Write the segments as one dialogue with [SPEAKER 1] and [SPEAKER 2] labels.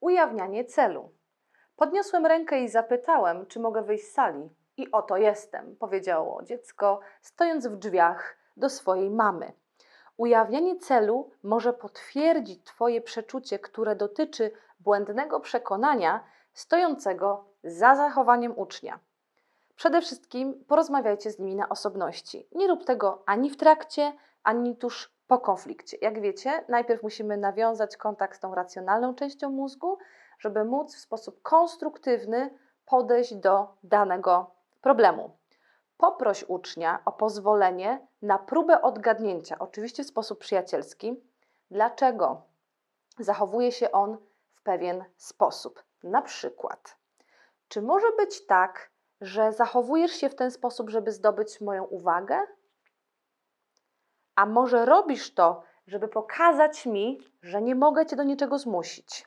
[SPEAKER 1] Ujawnianie celu. Podniosłem rękę i zapytałem, czy mogę wyjść z sali. I oto jestem, powiedziało dziecko, stojąc w drzwiach do swojej mamy. Ujawnianie celu może potwierdzić Twoje przeczucie, które dotyczy błędnego przekonania stojącego za zachowaniem ucznia. Przede wszystkim porozmawiajcie z nimi na osobności. Nie rób tego ani w trakcie, ani tuż po konflikcie. Jak wiecie, najpierw musimy nawiązać kontakt z tą racjonalną częścią mózgu, żeby móc w sposób konstruktywny podejść do danego problemu. Poproś ucznia o pozwolenie na próbę odgadnięcia, oczywiście w sposób przyjacielski, dlaczego zachowuje się on w pewien sposób. Na przykład, czy może być tak, że zachowujesz się w ten sposób, żeby zdobyć moją uwagę? A może robisz to, żeby pokazać mi, że nie mogę cię do niczego zmusić?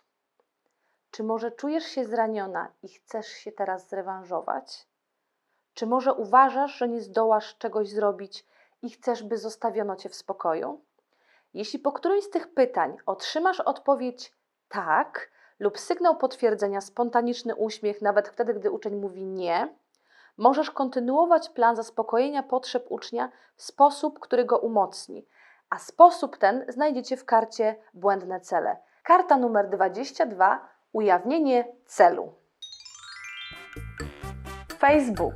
[SPEAKER 1] Czy może czujesz się zraniona i chcesz się teraz zrewanżować? Czy może uważasz, że nie zdołasz czegoś zrobić i chcesz, by zostawiono cię w spokoju? Jeśli po którymś z tych pytań otrzymasz odpowiedź tak lub sygnał potwierdzenia, spontaniczny uśmiech, nawet wtedy, gdy uczeń mówi nie, możesz kontynuować plan zaspokojenia potrzeb ucznia w sposób, który go umocni. A sposób ten znajdziecie w karcie Błędne cele. Karta numer 22 Ujawnienie celu. Facebook,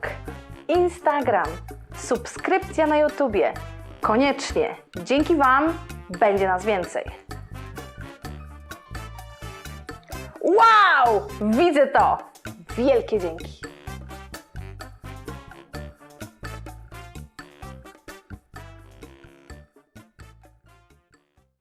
[SPEAKER 1] Instagram, subskrypcja na YouTubie. Koniecznie. Dzięki Wam będzie nas więcej. Wow! Widzę to! Wielkie dzięki.